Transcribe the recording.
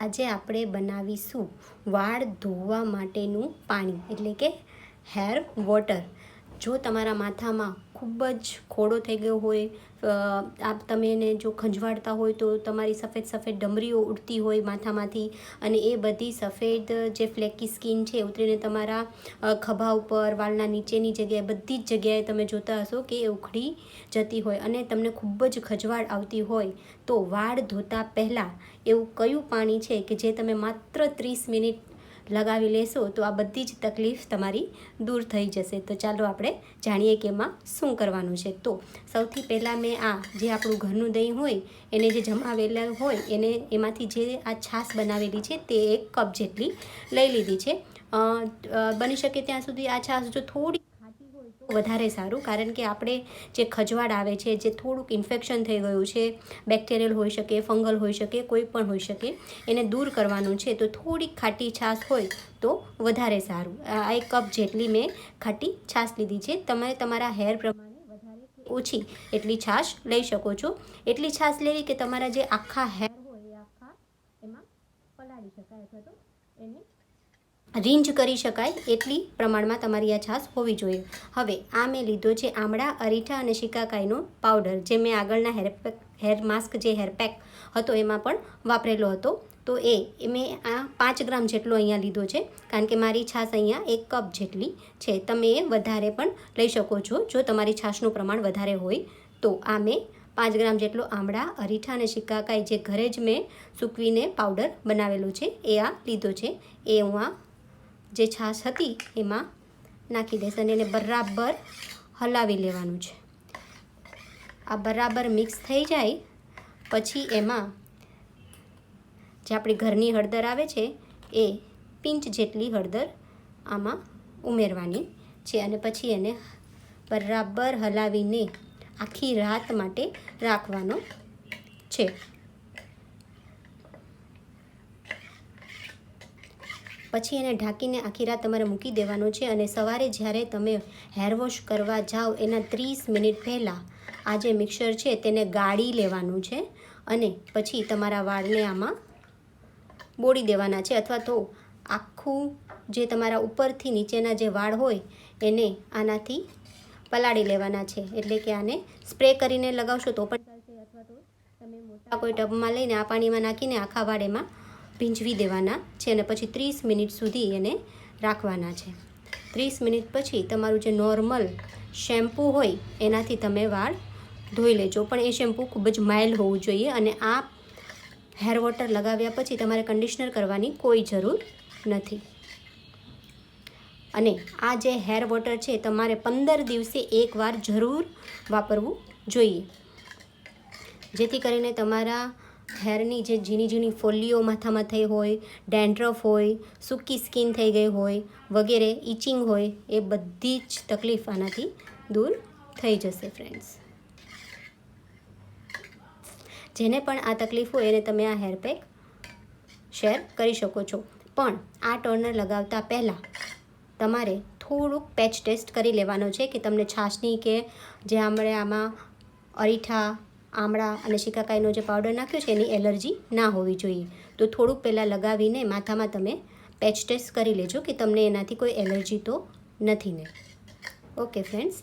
આજે આપણે બનાવીશું વાળ ધોવા માટેનું પાણી એટલે કે હેર વોટર જો તમારા માથામાં ખૂબ જ ખોડો થઈ ગયો હોય આપ તમે એને જો ખંજવાળતા હોય તો તમારી સફેદ સફેદ ડમરીઓ ઉડતી હોય માથામાંથી અને એ બધી સફેદ જે ફ્લેકી સ્કિન છે ઉતરીને તમારા ખભા ઉપર વાળના નીચેની જગ્યાએ, બધી જ જગ્યાએ તમે જોતા હશો કે એ ઉખડી જતી હોય અને તમને ખૂબ જ ખજવાળ આવતી હોય. તો વાળ ધોતા પહેલાં એવું કયું પાણી છે કે જે તમે માત્ર ત્રીસ મિનિટ લગાવી લેશો તો આ બધી જ તકલીફ તમારી દૂર થઈ જશે. તો ચાલો આપણે જાણીએ કે એમાં શું કરવાનું છે. તો સૌથી પહેલાં મેં આ જે આપણું ઘરનું દહીં હોય, એને જે જમાવેલા હોય, એને એમાંથી જે આ છાશ બનાવેલી છે તે એક કપ જેટલી લઈ લીધી છે. બની શકે ત્યાં સુધી આ છાશ જો થોડી વધારે સારું, કારણ કે આપણે જે ખજવાળ આવે છે, જે થોડુંક ઇન્ફેક્શન થઈ ગયું છે બેક્ટેરિયલ હોઈ શકે ફંગલ હોઈ શકે, કોઈ પણ હોઈ શકે, એને દૂર કરવાનું છે, તો થોડીક ખાટી છાશ હોય તો વધારે સારું. આ એક કપ જેટલી મેં ખાટી છાશ લીધી છે. તમે તમારા હેર પ્રમાણે વધારે ઓછી એટલી છાશ લઈ શકો છો. એટલી છાશ લેવી કે તમારા જે આખા હેર હોય એ આખા એમાં પલાળી શકાય અથવા તો એને રીંજ કરી શકાય એટલી પ્રમાણમાં તમારી આ છાશ હોવી જોઈએ. હવે, આ મેં લીધો છે આમળા, અરીઠા અને શિકાકાઈનો પાવડર, જે મેં આગળના હેરપેક હેર માસ્ક જે હેર પેક હતો એમાં પણ વાપરેલો હતો. તો એ એ મેં આ પાંચ ગ્રામ જેટલો અહીંયા લીધો છે, કારણ કે મારી છાશ અહીંયા એક કપ જેટલી છે. તમે એ વધારે પણ લઈ શકો છો, જો તમારી છાશનું પ્રમાણ વધારે હોય. તો આ મેં પાંચ ગ્રામ જેટલો આમળા, અરીઠા અને શિકાકાઈ જે ઘરે જ મેં સૂકવીને પાવડર બનાવેલો છે, એ આ લીધો છે. એ હું આ જે છાશ હતી એમાં નાખી દેશે અને એને બરાબર હલાવી લેવાનું છે. આ બરાબર મિક્સ થઈ જાય, પછી એમાં જે આપણી ઘરની હળદર આવે છે, એ પિંચ જેટલી હળદર આમાં ઉમેરવાની છે અને પછી એને બરાબર હલાવીને આખી રાત માટે રાખવાનો છે. પછી એને ઢાંકીને આખી રાત તમારે મૂકી દેવાનો છે અને સવારે જ્યારે તમે હેર વોશ કરવા જાઓ એના ત્રીસ મિનિટ પહેલાં આ જે મિક્સર છે તેને ગાળી લેવાનું છે અને પછી તમારા વાળને આમાં બોળી દેવાના છે અથવા તો આખું જે તમારા ઉપરથી નીચેના જે વાળ હોય એને આનાથી પલાળી લેવાના છે. એટલે કે આને સ્પ્રે કરીને લગાવશો તો પણ ચાલશે અથવા તો તમે મોટા કોઈ ટબમાં લઈને આ પાણીમાં નાખીને આખા વાળ એમાં ભીંજવી દેવાના છે અને પછી ત્રીસ મિનિટ સુધી એને રાખવાના છે. ત્રીસ મિનિટ પછી તમારું જે નોર્મલ શેમ્પૂ હોય, એનાથી તમે વાળ ધોઈ લેજો. પણ એ શેમ્પૂ ખૂબ જ માઇલ્ડ હોવું જોઈએ અને આ હેર વોટર લગાવ્યા પછી તમારે કન્ડિશનર કરવાની કોઈ જરૂર નથી. અને આ જે હેર વોટર છે, તમારે પંદર દિવસે એકવાર જરૂર વાપરવું જોઈએ. જેથી કરીને તમારા હેરની જે ઝીણી ઝીણી ફોલ્લીઓ માથામાં થઈ હોય, ડેન્ડ્રફ હોય, સૂકી સ્કિન થઈ ગઈ હોય, વગેરે ઇચિંગ હોય, એ બધી જ તકલીફ આનાથી દૂર થઈ જશે ફ્રેન્ડ્સ જેને પણ આ તકલીફ હોય, એને તમે આ હેર પેક શેર કરી શકો છો. પણ આ ટોનર લગાવતા પહેલાં તમારે થોડુંક પેચ ટેસ્ટ કરી લેવાનો છે કે તમને છાશની કે જે આપણે આમાં અરીઠા આમળા અને શિકાકાઈનો જે પાવડર નાખ્યો છે એની એલર્જી ના હોવી જોઈએ. તો થોડુંક પહેલાં લગાવીને માથામાં તમે પેચ ટેસ્ટ કરી લેજો કે તમને એનાથી કોઈ એલર્જી તો નથી ને. Okay friends